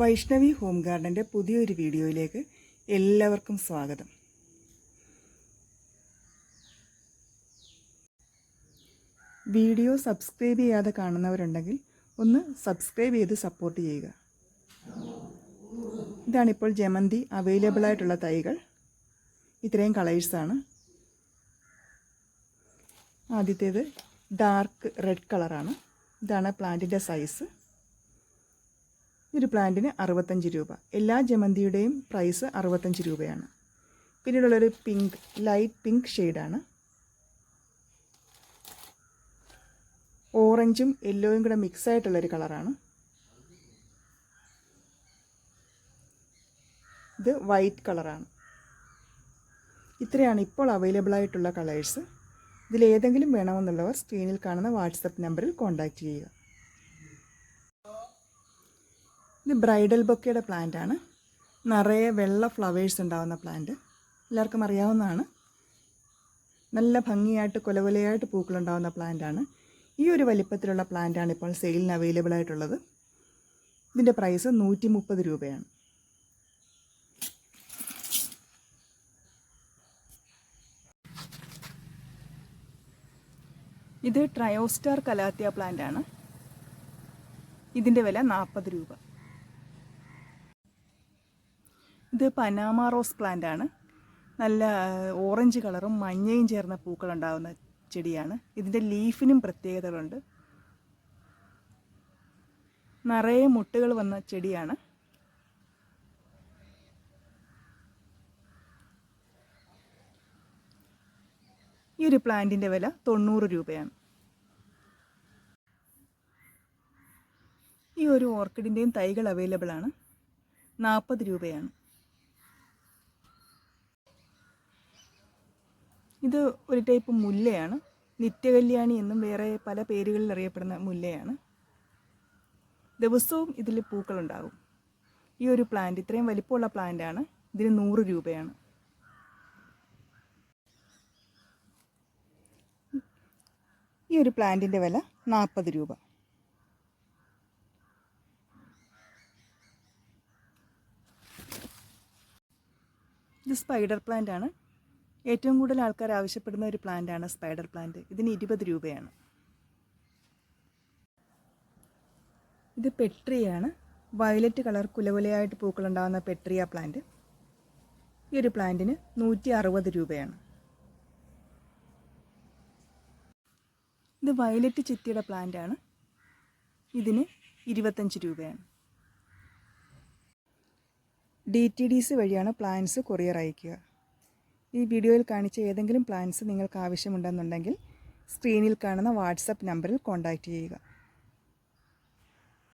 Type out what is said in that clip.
Vaishnavi home ഗാർഡന്റെ പുതിയൊരു വീഡിയോയിലേക്ക് എല്ലാവർക്കും സ്വാഗതം. വീഡിയോ സബ്സ്ക്രൈബ് ചെയ്യാതെ കാണുന്നവരുണ്ടെങ്കിൽ ഒന്ന് സബ്സ്ക്രൈബ് ചെയ്ത് സപ്പോർട്ട് ചെയ്യുക. ഇതാണിപ്പോൾ ജമന്തി അവൈലബിൾ ആയിട്ടുള്ള തൈകൾ. ഇത്രയും കളേഴ്സാണ് ആദ്യത്തേത് ഡാർക്ക് റെഡ് കളറാണ് ഇതാണ് പ്ലാന്റിന്റെ സൈസ് ഒരു പ്ലാന്റിന് അറുപത്തഞ്ച് രൂപ. എല്ലാ ജമന്തിയുടെയും പ്രൈസ് അറുപത്തഞ്ച് രൂപയാണ്. പിന്നീടുള്ളൊരു പിങ്ക് ലൈറ്റ് പിങ്ക് ഷെയ്ഡാണ്. ഓറഞ്ചും യെല്ലോയും കൂടെ മിക്സ് ആയിട്ടുള്ളൊരു കളറാണ്. ഇത് വൈറ്റ് കളറാണ്. ഇത്രയാണ് ഇപ്പോൾ അവൈലബിൾ ആയിട്ടുള്ള കളേഴ്സ്. ഇതിലേതെങ്കിലും വേണമെന്നുള്ളവർ സ്ക്രീനിൽ കാണുന്ന വാട്സപ്പ് നമ്പറിൽ കോൺടാക്റ്റ് ചെയ്യുക. ഇത് ബ്രൈഡൽ ബൊക്കയുടെ പ്ലാന്റ് ആണ്. നിറയെ വെള്ള ഫ്ലവേഴ്സ് ഉണ്ടാകുന്ന പ്ലാന്റ് എല്ലാവർക്കും അറിയാവുന്നതാണ്. നല്ല ഭംഗിയായിട്ട് കൊലകൊലയായിട്ട് പൂക്കളുണ്ടാകുന്ന പ്ലാന്റ് ആണ്. ഈ ഒരു വലിപ്പത്തിലുള്ള പ്ലാന്റ് ആണ് ഇപ്പോൾ സെയിലിന് അവൈലബിൾ ആയിട്ടുള്ളത്. ഇതിന്റെ പ്രൈസ് നൂറ്റി മുപ്പത് രൂപയാണ്. ഇത് ട്രയോസ്റ്റാർ കലാത്തിയ പ്ലാന്റ് ആണ്. ഇതിന്റെ വില നാൽപ്പത് രൂപ. ഇത് പനാമ റോസ് പ്ലാന്റ് ആണ്. നല്ല ഓറഞ്ച് കളറും മഞ്ഞയും ചേർന്ന പൂക്കൾ പൂക്കളുണ്ടാകുന്ന ചെടിയാണ്. ഇതിന്റെ ലീഫിനും പ്രത്യേകതകളുണ്ട്. നിറയെ മുട്ടുകൾ വന്ന ചെടിയാണ്. ഈ ഒരു പ്ലാന്റിന്റെ വില തൊണ്ണൂറ് രൂപയാണ്. ഈ ഒരു ഓർക്കിഡിന്റെയും തൈകൾ അവൈലബിൾ ആണ്. നാൽപ്പത് രൂപയാണ്. ഇത് ഒരു ടൈപ്പ് മുല്ലയാണ്. നിത്യകല്യാണി എന്നും വേറെ പല പേരുകളിൽ അറിയപ്പെടുന്ന മുല്ലയാണ്. ദിവസവും ഇതിൽ പൂക്കളുണ്ടാകും. ഈ ഒരു പ്ലാന്റ് ഇത്രയും വലിപ്പമുള്ള പ്ലാന്റാണ് ഇതിന് നൂറ് രൂപയാണ്. ഈ ഒരു പ്ലാന്റിന്റെ വില നാൽപ്പത് രൂപ. ഇത് സ്പൈഡർ പ്ലാന്റ് ആണ്. ഏറ്റവും കൂടുതൽ ആൾക്കാർ ആവശ്യപ്പെടുന്ന ഒരു പ്ലാന്റ് ആണ് സ്പൈഡർ പ്ലാന്റ് ഇതിന് ഇരുപത് രൂപയാണ്. ഇത് പെട്രിയാണ് വയലറ്റ് കളർ കുലകുലയായിട്ട് പൂക്കളുണ്ടാകുന്ന പെട്രിയ പ്ലാന്റ് ഈ ഒരു പ്ലാന്റിന് നൂറ്റി അറുപത് രൂപയാണ്. ഇത് വയലറ്റ് ചിത്തിയുടെ പ്ലാന്റ് ആണ്. ഇതിന് ഇരുപത്തഞ്ച് രൂപയാണ്. ഡി ടി ഡി സി വഴിയാണ് പ്ലാന്റ്സ് കൊറിയർ അയക്കുക. ഈ വീഡിയോയിൽ കാണിച്ച ഏതെങ്കിലും പ്ലാൻസ് നിങ്ങൾക്ക് ആവശ്യമുണ്ടെന്നുണ്ടെങ്കിൽ സ്ക്രീനിൽ കാണുന്ന വാട്സപ്പ് നമ്പറിൽ കോൺടാക്റ്റ് ചെയ്യുക.